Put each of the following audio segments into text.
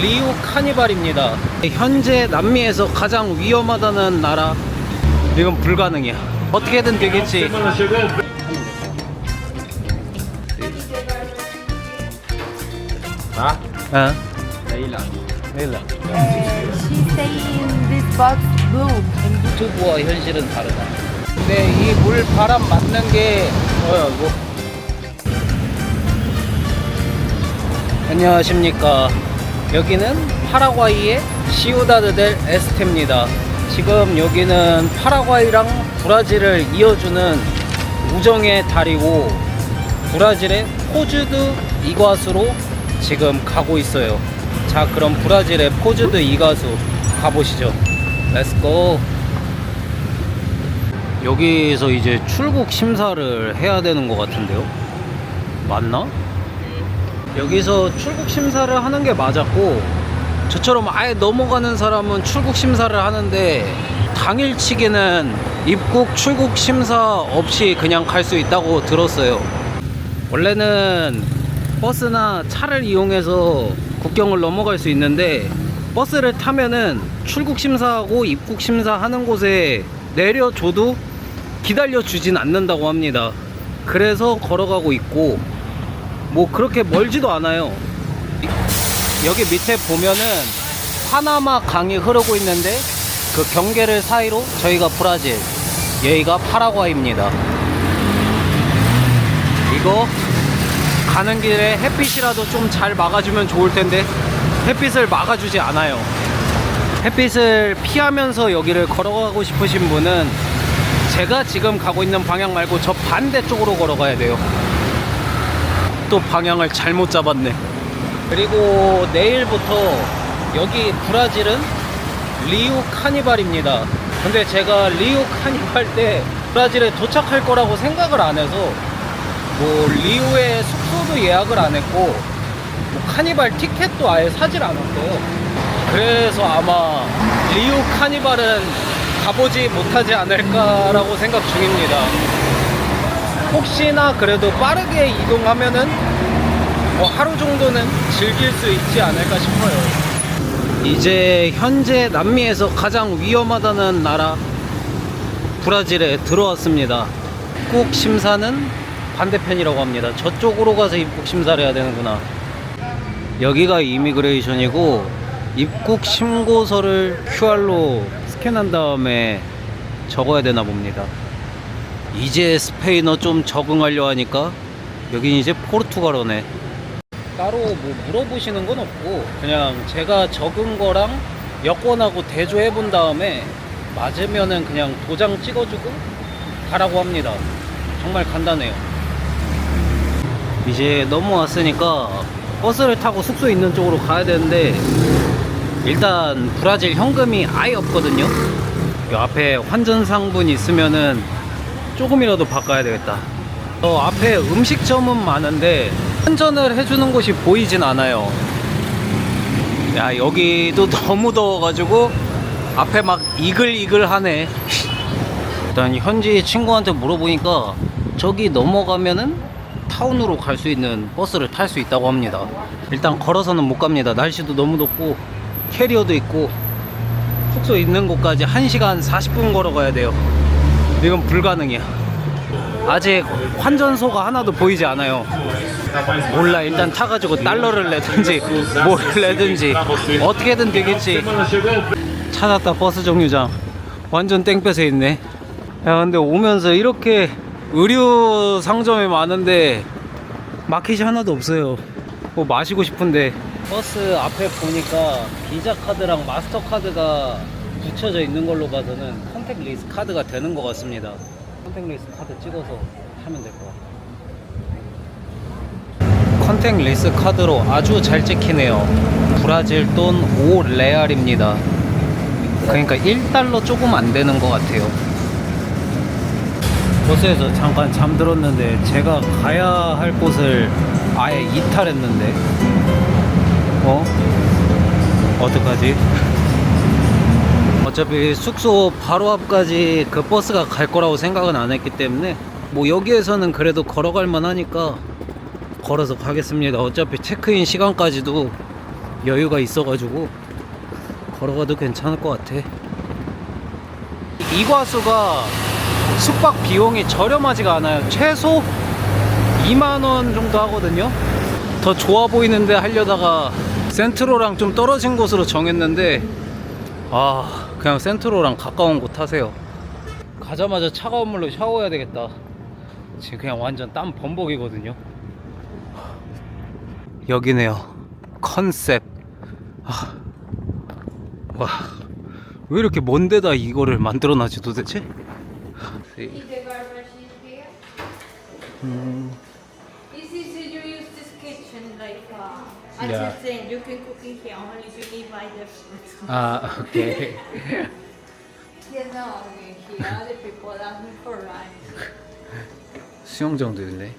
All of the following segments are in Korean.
리우 카니발입니다. 현재 남미에서 가장 위험하다는 나라. 이건 불가능이야. 어떻게든 되겠지. 어? 유튜브와 현실은 다르다. 근데 이 물 바람 맞는 게 뭐야 이거? 안녕하십니까. 여기는 파라과이의 시우다드 델 에스테입니다. 지금 여기는 파라과이랑 브라질을 이어주는 우정의 다리고 브라질의 포즈드 이과수로 지금 가고 있어요. 자, 그럼 브라질의 포즈드 이과수 가보시죠. 렛츠고. 여기서 이제 출국 심사를 해야 되는 것 같은데요? 맞나? 여기서 출국 심사를 하는 게 맞았고 저처럼 아예 넘어가는 사람은 출국 심사를 하는데 당일치기는 입국 출국 심사 없이 그냥 갈 수 있다고 들었어요. 원래는 버스나 차를 이용해서 국경을 넘어갈 수 있는데 버스를 타면은 출국 심사하고 입국 심사하는 곳에 내려줘도 기다려 주진 않는다고 합니다. 그래서 걸어가고 있고 뭐 그렇게 멀지도 않아요. 이- 여기 밑에 보면은 파나마 강이 흐르고 있는데 그 경계를 사이로 저희가 브라질, 여기가 파라과이입니다. 이거 가는 길에 햇빛이라도 좀 잘 막아주면 좋을 텐데 햇빛을 막아주지 않아요. 햇빛을 피하면서 여기를 걸어가고 싶으신 분은 제가 지금 가고 있는 방향 말고 저 반대쪽으로 걸어가야 돼요. 또 방향을 잘못 잡았네. 그리고 내일부터 여기 브라질은 리우 카니발입니다. 근데 제가 리우 카니발 때 브라질에 도착할 거라고 생각을 안 해서 뭐 리우의 숙소도 예약을 안 했고 뭐 카니발 티켓도 아예 사질 않았어요. 그래서 아마 리우 카니발은 가보지 못하지 않을까라고 생각 중입니다. 혹시나 그래도 빠르게 이동하면은 뭐 하루 정도는 즐길 수 있지 않을까 싶어요. 이제 현재 남미에서 가장 위험하다는 나라 브라질에 들어왔습니다. 입국 심사는 반대편이라고 합니다. 저쪽으로 가서 입국 심사를 해야 되는구나. 여기가 이미그레이션이고 입국 신고서를 QR로 스캔한 다음에 적어야 되나 봅니다. 이제 스페인어 좀 적응하려 하니까 여긴 이제 포르투갈어네. 따로 뭐 물어보시는 건 없고 그냥 제가 적은 거랑 여권하고 대조해 본 다음에 맞으면은 그냥 도장 찍어주고 가라고 합니다. 정말 간단해요. 이제 넘어왔으니까 버스를 타고 숙소 있는 쪽으로 가야 되는데 일단 브라질 현금이 아예 없거든요. 이 앞에 환전상분 있으면은 조금이라도 바꿔야 되겠다. 어, 앞에 음식점은 많은데 환전을 해주는 곳이 보이진 않아요. 야 여기도 너무 더워가지고 앞에 막 이글이글하네. 일단 현지 친구한테 물어보니까 저기 넘어가면은 타운으로 갈 수 있는 버스를 탈 수 있다고 합니다. 일단 걸어서는 못 갑니다. 날씨도 너무 덥고 캐리어도 있고 숙소 있는 곳까지 1시간 40분 걸어가야 돼요. 이건 불가능이야. 아직 환전소가 하나도 보이지 않아요. 몰라 일단 타가지고 달러를 내든지 뭘 내든지 어떻게든 되겠지. 찾았다 버스 정류장. 완전 땡볕에 있네. 야 근데 오면서 이렇게 의류 상점이 많은데 마켓이 하나도 없어요. 뭐 마시고 싶은데 버스 앞에 보니까 비자 카드랑 마스터 카드가 붙여져 있는 걸로 봐서는 컨택 리스 카드가 되는 것 같습니다. 컨택 리스 카드 찍어서 하면 될 것 같아요. 컨택 리스 카드로 아주 잘 찍히네요. 브라질 돈 5레알입니다. 그러니까 1달러 조금 안 되는 것 같아요. 버스에서 잠깐 잠들었는데 제가 가야 할 곳을 아예 이탈했는데 어? 어떡하지? 어차피 숙소 바로 앞까지 그 버스가 갈 거라고 생각은 안 했기 때문에 뭐 여기에서는 그래도 걸어갈 만하니까 걸어서 가겠습니다. 어차피 체크인 시간까지도 여유가 있어가지고 걸어가도 괜찮을 것 같아. 이과수가 숙박 비용이 저렴하지가 않아요. 최소 2만 원 정도 하거든요. 더 좋아 보이는데 하려다가 센트로랑 좀 떨어진 곳으로 정했는데 아 그냥 센트로랑 가까운 곳 타세요. 가자마자 차가운 물로 샤워해야 되겠다. 지금 그냥 완전 땀 범벅이거든요. 여기네요. 컨셉. 아, 와, 왜 이렇게 먼 데다 이거를 만들어놨지 도대체? 음, uh, as Yeah. I said, you can cook in here only if you need buy the food. 아, 오케이. You know, in here the people ask me for rice. 수영장도 있네.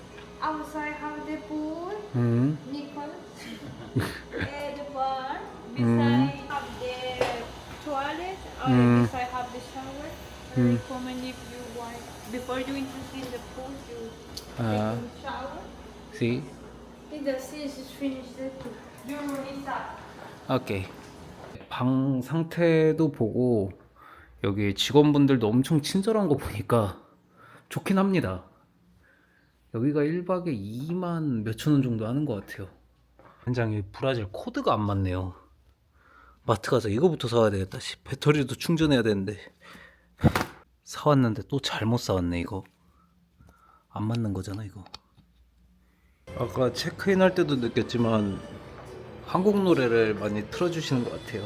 Outside have the pool, 음, Nicole, and the bar. Beside Mm. have the toilet, or Mm. beside have the shower. I Mm. recommend if you want before you enter in the pool, you Ah. take a shower. see, And The. 오케이. 방 상태도 보고 여기 직원분들도 엄청 친절한 거 보니까 좋긴 합니다. 여기가 1박에 2만 몇천 원 정도 하는 것 같아요. 현장에 브라질 코드가 안 맞네요. 마트 가서 이거부터 사와야 되겠다. 씨, 배터리도 충전해야 되는데 사왔는데 또 잘못 사왔네 이거. 안 맞는 거잖아 이거. 아까 체크인 할 때도 느꼈지만 한국 노래를 많이 틀어주시는 것 같아요.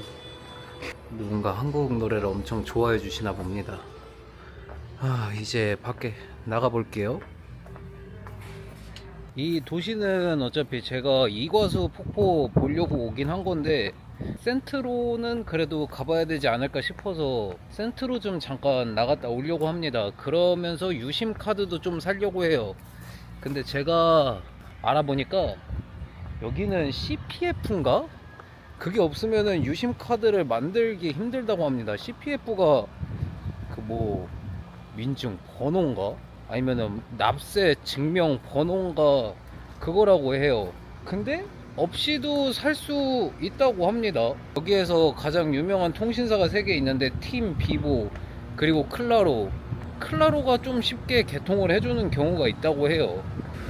누군가 한국 노래를 엄청 좋아해 주시나 봅니다. 아, 이제 밖에 나가 볼게요. 이 도시는 어차피 제가 이과수 폭포 보려고 오긴 한 건데 센트로는 그래도 가봐야 되지 않을까 싶어서 센트로 좀 잠깐 나갔다 오려고 합니다. 그러면서 유심 카드도 좀 살려고 해요. 근데 제가 알아보니까 여기는 CPF인가? 그게 없으면은 유심 카드를 만들기 힘들다고 합니다. CPF가 그 뭐 민증 번호인가? 아니면은 납세 증명 번호인가 그거라고 해요. 근데 없이도 살 수 있다고 합니다. 여기에서 가장 유명한 통신사가 세 개 있는데 팀 비보 그리고 클라로 클라로가 좀 쉽게 개통을 해주는 경우가 있다고 해요.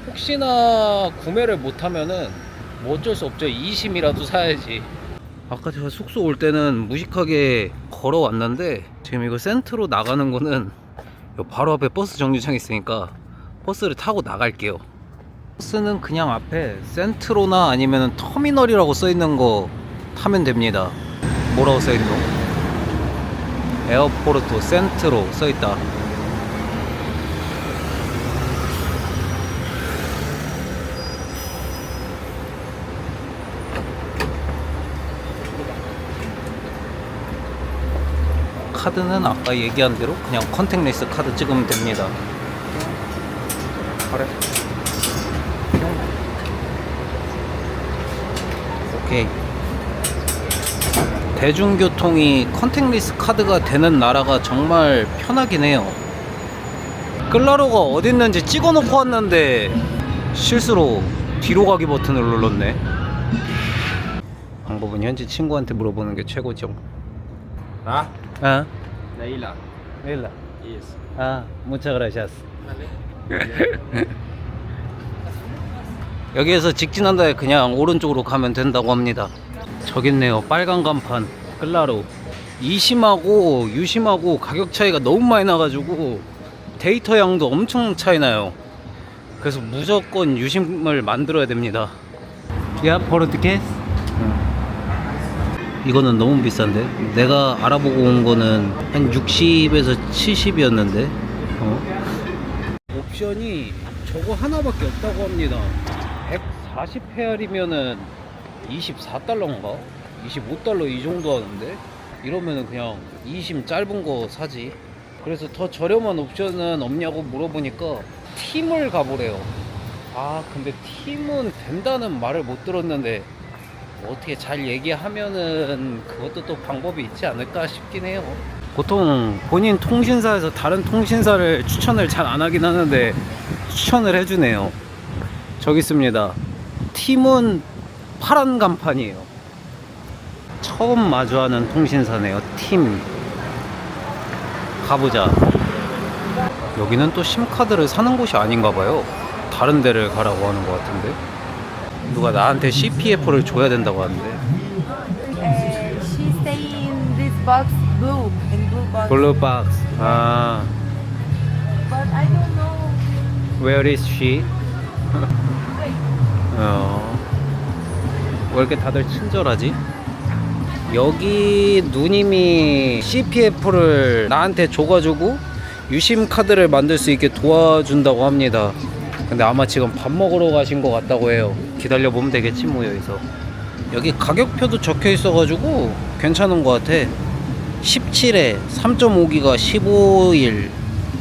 혹시나 구매를 못하면은 뭐 어쩔 수 없죠. 2심이라도 사야지. 아까 제가 숙소 올 때는 무식하게 걸어왔는데 지금 이거 센트로 나가는 거는 요 바로 앞에 버스 정류장 있으니까 버스를 타고 나갈게요. 버스는 그냥 앞에 센트로나 아니면 터미널이라고 써 있는 거 타면 됩니다. 뭐라고 써 있노? 에어포르토 센트로 써 있다. 카드는 아까 얘기한 대로 그냥 컨택레스 카드 찍으면 됩니다. 그래. 오케이. 대중교통이 컨택리스 카드가 되는 나라가 정말 편하긴 해요. 끌라로가 어디 있는지 찍어 놓고 왔는데 실수로 뒤로 가기 버튼을 눌렀네. 방법은 현지 친구한테 물어보는 게 최고죠. 아, Leila. 일라. Yes. 아, muchas gracias. 여기에서 직진한 다음에 그냥 오른쪽으로 가면 된다고 합니다. 저기 있네요. 빨간 간판. 클라로. 이심하고 유심하고 가격 차이가 너무 많이 나가지고 데이터 양도 엄청 차이 나요. 그래서 무조건 유심을 만들어야 됩니다. 야, 포르투게스? 이거는 너무 비싼데? 내가 알아보고 온 거는 한 60에서 70이었는데? 어? 옵션이 저거 하나밖에 없다고 합니다. 140페알이면은 24달러인가? 25달러 이 정도 하는데? 이러면은 그냥 20 짧은 거 사지. 그래서 더 저렴한 옵션은 없냐고 물어보니까 팀을 가보래요. 아, 근데 팀은 된다는 말을 못 들었는데 뭐 어떻게 잘 얘기하면은 그것도 또 방법이 있지 않을까 싶긴 해요. 보통 본인 통신사에서 다른 통신사를 추천을 잘 안 하긴 하는데 추천을 해주네요. 저기 있습니다. 팀은 파란 간판이에요. 처음 마주하는 통신사네요. 팀. 가보자. 여기는 또 심카드를 사는 곳이 아닌가 봐요. 다른 데를 가라고 하는 것 같은데. 누가 나한테 CPF를 줘야 된다고 하는데. Uh, she stay in this box blue, in blue box. 블루박스. 아, But I don't know. where is she? 어. 왜 이렇게 다들 친절하지? 여기 누님이 CPF를 나한테 줘가지고 유심 카드를 만들 수 있게 도와준다고 합니다. 근데 아마 지금 밥 먹으러 가신 것 같다고 해요. 기다려 보면 되겠지 뭐 여기서. 여기 가격표도 적혀 있어 가지고 괜찮은 것 같아. 17에 3.5기가 15일.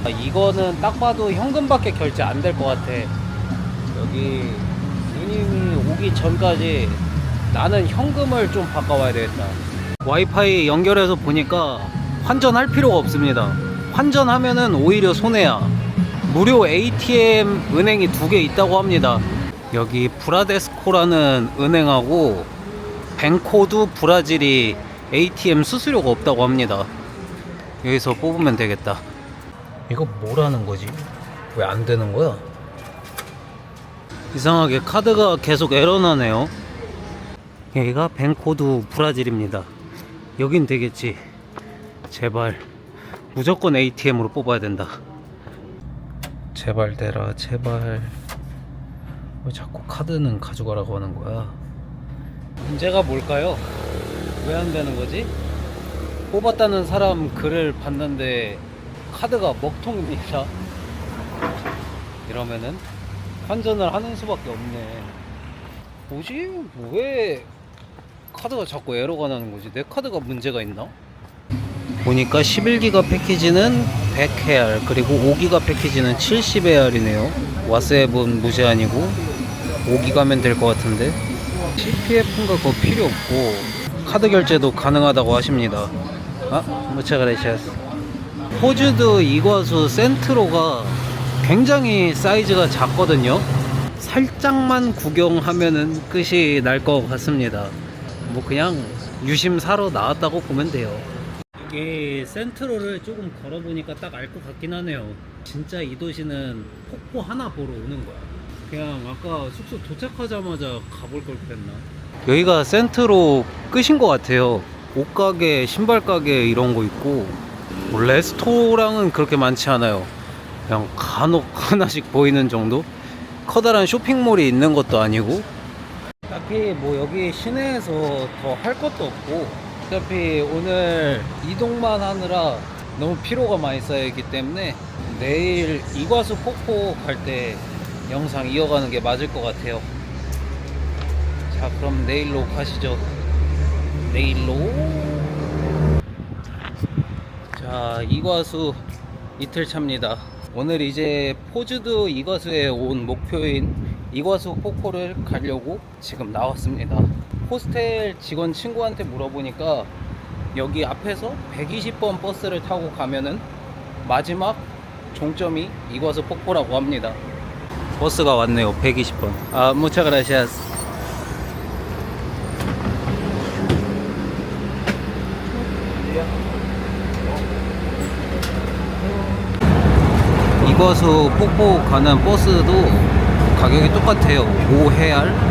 아, 이거는 딱 봐도 현금밖에 결제 안 될 것 같아. 여기 누님이 오기 전까지 나는 현금을 좀 바꿔와야 되겠다. 와이파이 연결해서 보니까 환전할 필요가 없습니다. 환전하면은 오히려 손해야. 무료 ATM 은행이 두 개 있다고 합니다. 여기 브라데스코라는 은행하고 뱅코두 브라질이 ATM 수수료가 없다고 합니다. 여기서 뽑으면 되겠다. 이거 뭐라는 거지? 왜 안 되는 거야? 이상하게 카드가 계속 에러나네요. 여기가 뱅코두 브라질입니다. 여긴 되겠지. 제발 무조건 ATM으로 뽑아야 된다. 제발 되라, 제발. 왜 자꾸 카드는 가져가라고 하는 거야? 문제가 뭘까요? 왜 안 되는 거지? 뽑았다는 사람 글을 봤는데 카드가 먹통입니다. 이러면은 환전을 하는 수밖에 없네. 뭐지? 왜 카드가 자꾸 에러가 나는 거지? 내 카드가 문제가 있나? 보니까 11기가 패키지는 100AR 그리고 5기가 패키지는 70AR이네요. 와세븐 무제한이고 5기가면 될 것 같은데 CPF인가 그거 필요 없고 카드 결제도 가능하다고 하십니다. 아, 무차 그레시아스. 호주드 이과수 센트로가 굉장히 사이즈가 작거든요. 살짝만 구경하면은 끝이 날 것 같습니다. 뭐 그냥 유심 사러 나왔다고 보면 돼요. 이게 센트로를 조금 걸어보니까 딱 알 것 같긴 하네요. 진짜 이 도시는 폭포 하나 보러 오는 거야. 그냥 아까 숙소 도착하자마자 가볼 걸 그랬나? 여기가 센트로 끝인 것 같아요. 옷가게, 신발가게 이런 거 있고 뭐 레스토랑은 그렇게 많지 않아요. 그냥 간혹 하나씩 보이는 정도? 커다란 쇼핑몰이 있는 것도 아니고 딱히 뭐 여기 시내에서 더 할 것도 없고 어차피 오늘 이동만 하느라 너무 피로가 많이 쌓여있기 때문에 내일 이과수 폭포 갈 때 영상 이어가는 게 맞을 것 같아요. 자 그럼 내일로 가시죠. 내일로. 자 이과수 이틀 차입니다. 오늘 이제 포즈드 이과수에 온 목표인 이과수 폭포를 가려고 지금 나왔습니다 호스텔 직원 친구한테 물어보니까 여기 앞에서 120번 버스를 타고 가면은 마지막 종점이 이과수 폭포라고 합니다. 버스가 왔네요 120번. 아 무차 그라시아스 이과수 폭포 가는 버스도 가격이 똑같아요. 5 해알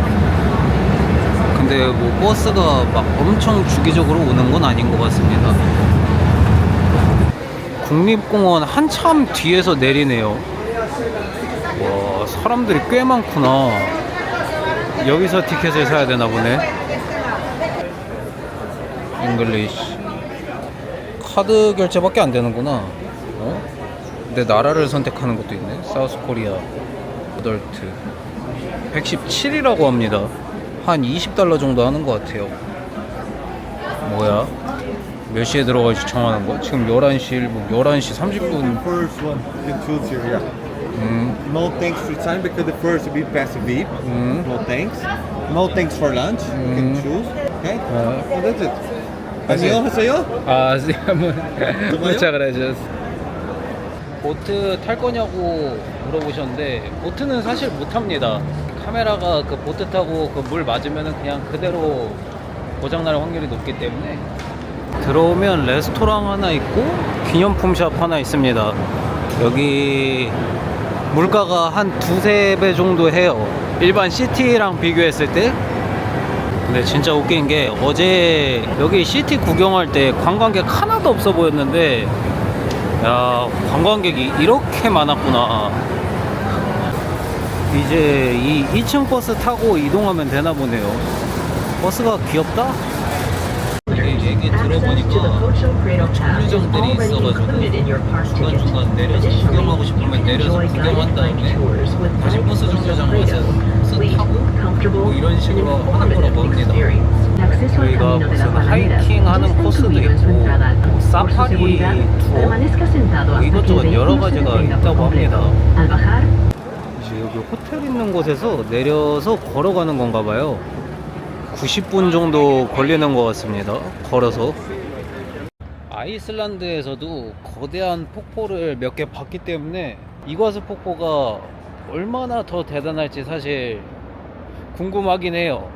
근데 뭐 버스가 막 엄청 주기적으로 오는 건 아닌 것 같습니다. 국립공원 한참 뒤에서 내리네요. 와 사람들이 꽤 많구나. 여기서 티켓을 사야 되나 보네. 잉글리시. 카드 결제밖에 안 되는구나. 어? 내 나라를 선택하는 것도 있네. 사우스 코리아 어덜트. 117이라고 합니다. 한 20달러 정도 하는 것 같아요. 뭐야? 몇 시에 들어갈지 정하는 거야? 지금 11시 1분, 11시 30분. first one you can choose here. Yeah. 음, No thanks for time because the first will be passive VIP. 음. No thanks. No thanks for lunch. You can Mm. choose. Okay. 어. So that's it. Sa'yo? 아, 한번 좋아요? 도착을 보트 탈 거냐고 물어보셨는데 보트는 사실 못 탑니다. 카메라가 그 보트 타고 그 물 맞으면은 그냥 그대로 고장날 확률이 높기 때문에. 들어오면 레스토랑 하나 있고 기념품 샵 하나 있습니다. 여기 물가가 한 두세 배 정도 해요. 일반 시티랑 비교했을 때. 근데 진짜 웃긴 게 어제 여기 시티 구경할 때 관광객 하나도 없어 보였는데 야 관광객이 이렇게 많았구나 이제 이 2층 버스 타고 이동하면 되나 보네요. 버스가 귀엽다? 얘기 들어보니까 정류장들이 있어가지고 중간중간 내려서 구경하고 싶으면 내려서 구경한 다음에 다시 버스 정류장 가서 타고 뭐 이런 식으로 하는 거라고 합니다. 저희가 무슨 하이킹 하는 코스도 있고 뭐 사파리 투어 뭐 이것저것 여러 가지가 있다고 합니다 여기 호텔 있는 곳에서 내려서 걸어가는 건가 봐요. 90분 정도 걸리는 것 같습니다. 걸어서. 아이슬란드에서도 거대한 폭포를 몇 개 봤기 때문에 이과수 폭포가 얼마나 더 대단할지 사실 궁금하긴 해요.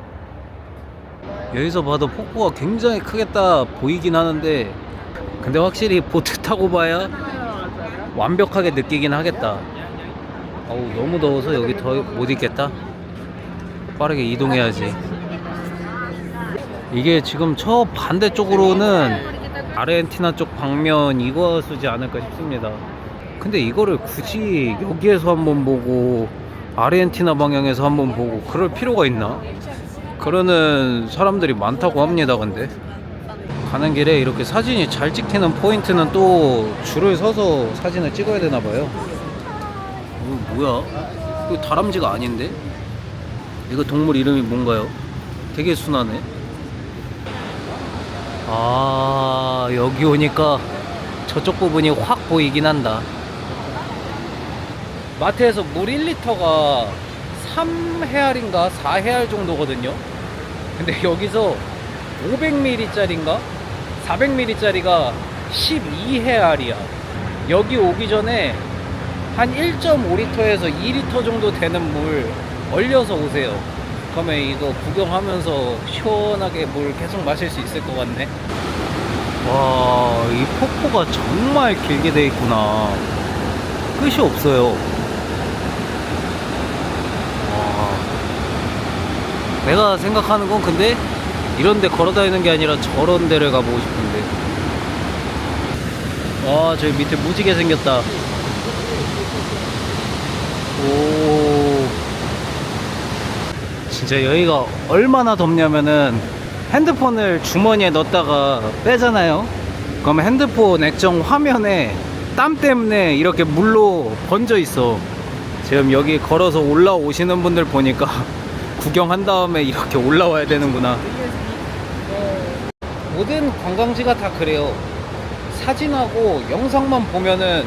여기서 봐도 폭포가 굉장히 크겠다 보이긴 하는데 근데 확실히 보트 타고 봐야 완벽하게 느끼긴 하겠다 어우 너무 더워서 여기 더 못 있겠다. 빠르게 이동해야지. 이게 지금 저 반대쪽으로는 아르헨티나 쪽 방면 이거수지 않을까 싶습니다. 근데 이거를 굳이 여기에서 한번 보고 아르헨티나 방향에서 한번 보고 그럴 필요가 있나? 그러는 사람들이 많다고 합니다 근데. 가는 길에 이렇게 사진이 잘 찍히는 포인트는 또 줄을 서서 사진을 찍어야 되나 봐요 뭐야? 이거 다람쥐가 아닌데? 이거 동물 이름이 뭔가요? 되게 순하네. 아, 여기 오니까 저쪽 부분이 확 보이긴 한다. 마트에서 물 1리터가 3헤알인가 4헤알 정도거든요. 근데 여기서 500ml짜리인가 400ml짜리가 12헤알이야. 여기 오기 전에 한 1.5리터에서 2리터 정도 되는 물 얼려서 오세요. 그러면 이거 구경하면서 시원하게 물 계속 마실 수 있을 것 같네. 와, 이 폭포가 정말 길게 돼 있구나. 끝이 없어요. 와. 내가 생각하는 건 근데 이런 데 걸어 다니는 게 아니라 저런 데를 가보고 싶은데. 와, 저기 밑에 무지개 생겼다. 오. 진짜 여기가 얼마나 덥냐면은 핸드폰을 주머니에 넣었다가 빼잖아요. 그러면 핸드폰 액정 화면에 땀 때문에 이렇게 물로 번져 있어. 지금 여기 걸어서 올라오시는 분들 보니까 구경한 다음에 이렇게 올라와야 되는구나. 모든 관광지가 다 그래요. 사진하고 영상만 보면은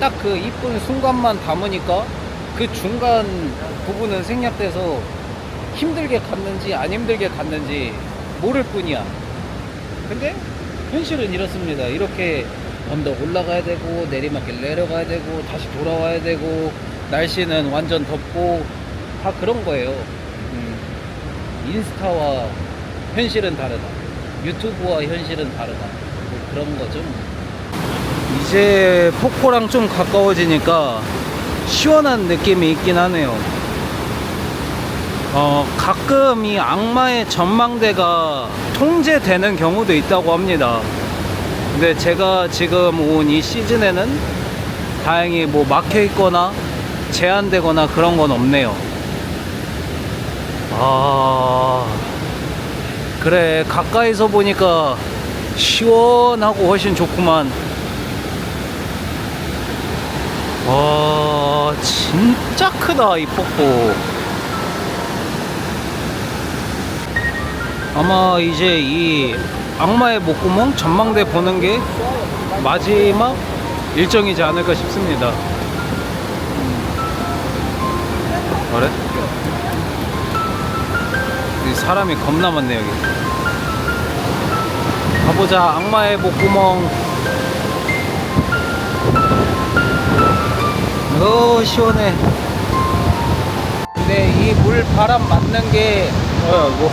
딱 그 이쁜 순간만 담으니까 그 중간 부분은 생략돼서 힘들게 갔는지 안 힘들게 갔는지 모를 뿐이야. 근데 현실은 이렇습니다. 이렇게 언덕 올라가야 되고 내리막길 내려가야 되고 다시 돌아와야 되고 날씨는 완전 덥고 다 그런 거예요. 음, 인스타와 현실은 다르다. 유튜브와 현실은 다르다. 뭐 그런 거죠. 이제 폭포랑 좀 가까워지니까 시원한 느낌이 있긴 하네요. 어, 가끔 이 악마의 전망대가 통제되는 경우도 있다고 합니다. 근데 제가 지금 온 이 시즌에는 다행히 뭐 막혀 있거나 제한되거나 그런 건 없네요. 아, 그래. 가까이서 보니까 시원하고 훨씬 좋구만. 와, 진짜 크다, 이 폭포. 아마 이제 이 악마의 목구멍 전망대 보는 게 마지막 일정이지 않을까 싶습니다. 그래? 이 사람이 겁나 많네 여기. 가보자 악마의 목구멍. 오 시원해. 근데 이 물 바람 맞는 게 뭐야 이거?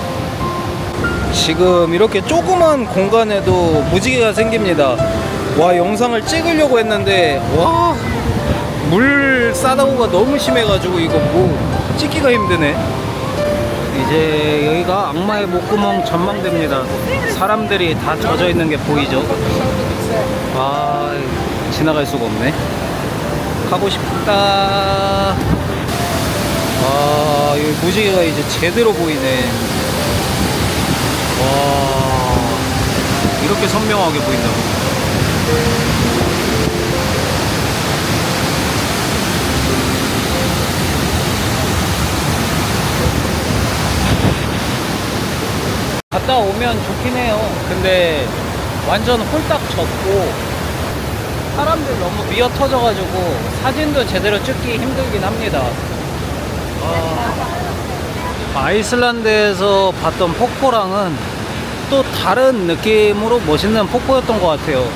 지금 이렇게 조그만 공간에도 무지개가 생깁니다. 와, 영상을 찍으려고 했는데, 와, 물 싸다고가 너무 심해가지고 이거 뭐 찍기가 힘드네. 이제 여기가 악마의 목구멍 전망대입니다. 사람들이 다 젖어 있는 게 보이죠? 아, 지나갈 수가 없네. 가고 싶다. 아, 여기 무지개가 이제 제대로 보이네. 와, 이렇게 선명하게 보인다고. 갔다 오면 좋긴 해요. 근데 완전 홀딱 젖고 사람들 너무 미어 터져가지고 사진도 제대로 찍기 힘들긴 합니다. 아, 아이슬란드에서 봤던 폭포랑은 또 다른 느낌으로 멋있는 폭포였던 것 같아요.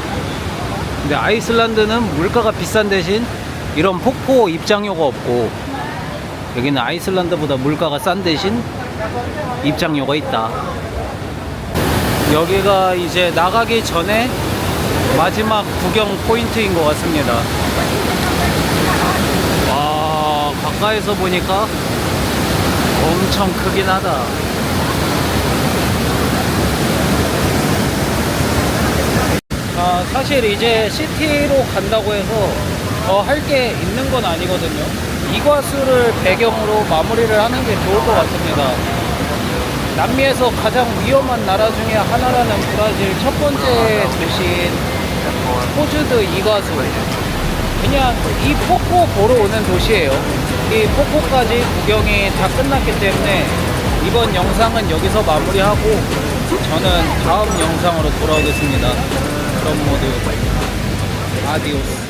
근데 아이슬란드는 물가가 비싼 대신 이런 폭포 입장료가 없고 여기는 아이슬란드보다 물가가 싼 대신 입장료가 있다. 여기가 이제 나가기 전에 마지막 구경 포인트인 것 같습니다. 와, 가까이서 보니까 엄청 크긴 하다. 아, 사실 이제 시티로 간다고 해서 더 할 게 있는 건 아니거든요. 이과수를 배경으로 마무리를 하는 게 좋을 것 같습니다. 남미에서 가장 위험한 나라 중에 하나라는 브라질 첫 번째 도시인 포즈드 이과수. 그냥 이 폭포 보러 오는 도시예요. 이 폭포까지 구경이 다 끝났기 때문에 이번 영상은 여기서 마무리하고 저는 다음 영상으로 돌아오겠습니다. 그럼 모두 아디오스.